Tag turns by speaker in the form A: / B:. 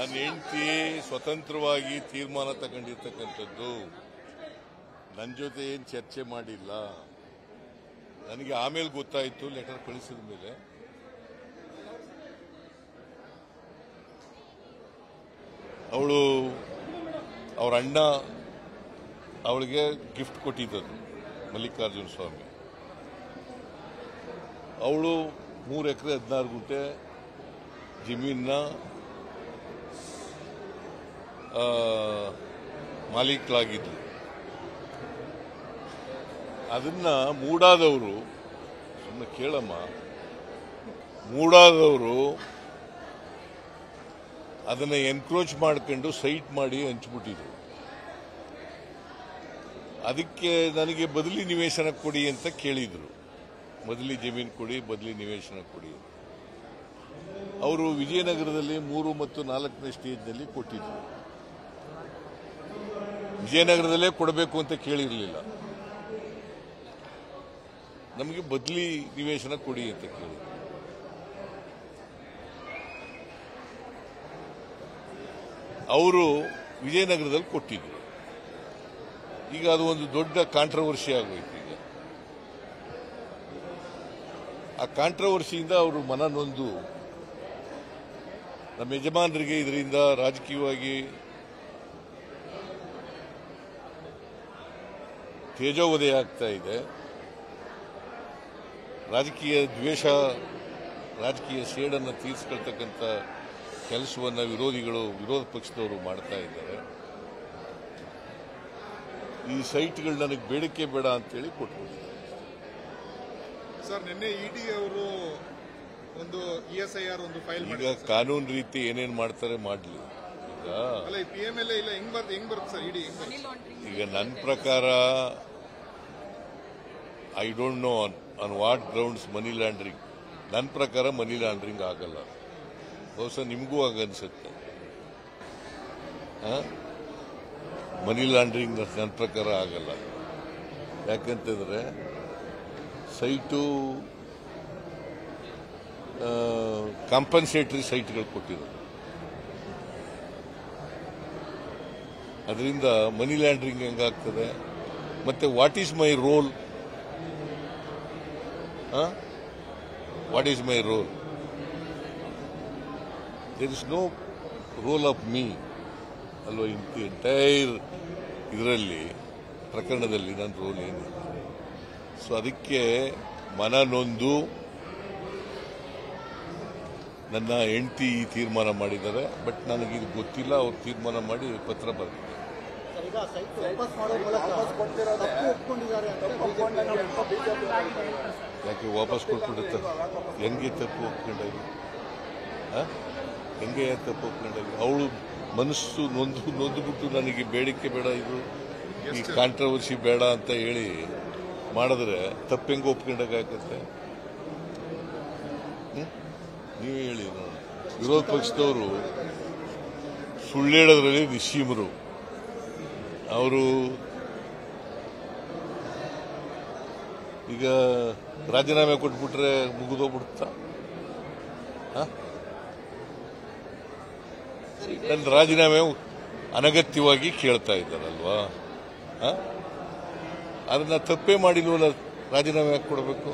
A: ನನ್ನ ಹೆಂಡತಿ ಸ್ವತಂತ್ರವಾಗಿ ತೀರ್ಮಾನ ತಗೊಂಡಿರ್ತಕ್ಕಂಥದ್ದು ನನ್ನ ಜೊತೆ ಏನು ಚರ್ಚೆ ಮಾಡಿಲ್ಲ. ನನಗೆ ಆಮೇಲೆ ಗೊತ್ತಾಯಿತು ಲೆಟರ್ ಕಳಿಸಿದ ಮೇಲೆ. ಅವಳು ಅವರ ಅಣ್ಣ ಅವಳಿಗೆ ಗಿಫ್ಟ್ ಕೊಟ್ಟಿದ್ದದು ಮಲ್ಲಿಕಾರ್ಜುನ ಸ್ವಾಮಿ. ಅವಳು ಮೂರು ಎಕರೆ ಹದಿನಾರು ಗುಂಟೆ ಜಮೀನ ಮಾಲೀಕರಾಗಿದ್ಲು ಅದನ್ನ ಮೂಡಾದವರು ಸುಮ್ಮನೆ ಕೇಳಮ್ಮ, ಮೂಡಾದವರು ಅದನ್ನ ಎನ್ಕ್ರೋಚ್ ಮಾಡ್ಕೊಂಡು ಸೈಟ್ ಮಾಡಿ ಹಂಚ್ಬಿಟ್ಟಿದ್ರು. ಅದಕ್ಕೆ ನನಗೆ ಬದಲಿ ನಿವೇಶನ ಕೊಡಿ ಅಂತ ಕೇಳಿದ್ರು. ಬದಲಿ ಜಮೀನು ಕೊಡಿ, ಬದಲಿ ನಿವೇಶನ ಕೊಡಿ. ಅವರು ವಿಜಯನಗರದಲ್ಲಿ ಮೂರು ಮತ್ತು ನಾಲ್ಕನೇ ಸ್ಟೇಜ್ನಲ್ಲಿ ಕೊಟ್ಟಿದ್ರು. ವಿಜಯನಗರದಲ್ಲೇ ಕೊಡಬೇಕು ಅಂತ ಕೇಳಿರಲಿಲ್ಲ. ನಮಗೆ ಬದಲಿ ನಿವೇಶನ ಕೊಡಿ ಅಂತ ಕೇಳಿ ಅವರು ವಿಜಯನಗರದಲ್ಲಿ ಕೊಟ್ಟಿದ್ರು. ಈಗ ಅದು ಒಂದು ದೊಡ್ಡ ಕಾಂಟ್ರವರ್ಸಿ ಆಗೋಯ್ತು ಈಗ. ಆ ಕಾಂಟ್ರವರ್ಸಿಯಿಂದ ಅವರು ಮನ ನೊಂದು ನಮ್ಮ ಯಜಮಾನರಿಗೆ ಇದರಿಂದ ರಾಜಕೀಯವಾಗಿ ತೇಜೋವಧೆ ಆಗ್ತಾ ಇದೆ. ರಾಜಕೀಯ ದ್ವೇಷ ರಾಜಕೀಯ ಸೇಡನ್ನು ತೀರಿಸ್ಕೊಳ್ತಕ್ಕಂಥ ಕೆಲಸವನ್ನು ವಿರೋಧಿಗಳು ವಿರೋಧ ಪಕ್ಷದವರು ಮಾಡ್ತಾ ಇದ್ದಾರೆ. ಈ ಸೈಟ್ಗಳು ನನಗೆ ಬೇಡಿಕೆ ಬೇಡ ಅಂತೇಳಿ ಕೊಟ್ಬಿಟ್ಟಿದ್ದಾರೆ
B: ಸರ್ ನಿನ್ನೆ ಇಡಿ ಅವರು ಒಂದು ಇ ಎಸ್ ಐ ಆರ್ ಒಂದು ಫೈಲ್
A: ಈಗ ಕಾನೂನು ರೀತಿ ಏನೇನು ಮಾಡ್ತಾರೆ ಮಾಡಲಿ. ಈಗ ಈಗ ನನ್ನ P I don't know on on what grounds money laundering ನನ್ನ ಪ್ರಕಾರ ಮನಿ ಲ್ಯಾಂಡ್ರಿಂಗ್ ಆಗಲ್ಲ. ಬಹುಶಃ ನಿಮಗೂ ಆಗನ್ಸುತ್ತೆ. ಮನಿ ಲ್ಯಾಂಡ್ರಿಂಗ್ ನನ್ನ ಪ್ರಕಾರ ಆಗಲ್ಲ. ಯಾಕಂತಂದರೆ ಸೈಟು ಕಾಂಪನ್ಸೇಟರಿ ಸೈಟ್ಗಳು ಕೊಟ್ಟಿರೋದು ಅದರಿಂದ ಮನಿ ಲ್ಯಾಂಡ್ರಿಂಗ್ ಹೆಂಗಾಗ್ತದೆ? ಮತ್ತೆ what is my role what is my role there is no role of me ಅಲ್ವಾ ಎಂಟೈರ್ ಇದರಲ್ಲಿ, ಪ್ರಕರಣದಲ್ಲಿ ನನ್ನ ರೋಲ್ ಏನಿಲ್ಲ. ಸೊ ಅದಕ್ಕೆ ಮನ ನೊಂದು ನನ್ನ ಹೆಂಡತಿ ಈ ತೀರ್ಮಾನ ಮಾಡಿದ್ದಾರೆ. ಬಟ್ ನನಗೆ ಇದು ಗೊತ್ತಿಲ್ಲ, ಅವ್ರು ತೀರ್ಮಾನ ಮಾಡಿ ಪತ್ರ ಬರೆದಿದ್ದಾರೆ
C: ಈಗ ಸೈಟ್ ವಾಪಸ್ ಮಾಡೋ ಮೂಲಕ ತಪ್ಪು ಒಪ್ಕೊಂಡಿದ್ದಾರೆ ಅಂತ
A: ಯಾಕೆ ವಾಪಸ್ ಕೊಟ್ಬಿಡುತ್ತೆ? ಹೆಂಗೆ ತಪ್ಪು ಒಪ್ಕೊಂಡಾಗಿ? ಹೆಂಗೆ ತಪ್ಪು ಒಪ್ಕೊಂಡಾಗಿ ಅವಳು ಮನಸ್ಸು ನೊಂದು ನೊಂದುಬಿಟ್ಟು ನನಗೆ ಬೇಡಿಕೆ ಬೇಡ ಇದು ಈ ಕಾಂಟ್ರವರ್ಸಿ ಬೇಡ ಅಂತ ಹೇಳಿ ಮಾಡಿದ್ರೆ ತಪ್ಪು ಹೆಂಗೆ ಒಪ್ಕೊಂಡಾಗತ್ತೆ ನೀವೇ ಹೇಳಿ ವಿರೋಧ ಪಕ್ಷದವರು ಸುಳ್ಳು ಹೇಳೋದ್ರಲ್ಲಿ ನಿಶ್ಚೀಮರು ಅವರು ಈಗ ರಾಜೀನಾಮೆ ಕೊಟ್ಬಿಟ್ರೆ ಮುಗಿದೋಗ್ಬಿಡುತ್ತ? ನನ್ನ ರಾಜೀನಾಮೆ ಅನಗತ್ಯವಾಗಿ ಕೇಳ್ತಾ ಇದ್ದಾರಲ್ವಾ? ಅದನ್ನ ತಪ್ಪೇ ಮಾಡಿಲ್ವಲ್ಲ ರಾಜೀನಾಮೆ ಯಾಕೆ ಕೊಡಬೇಕು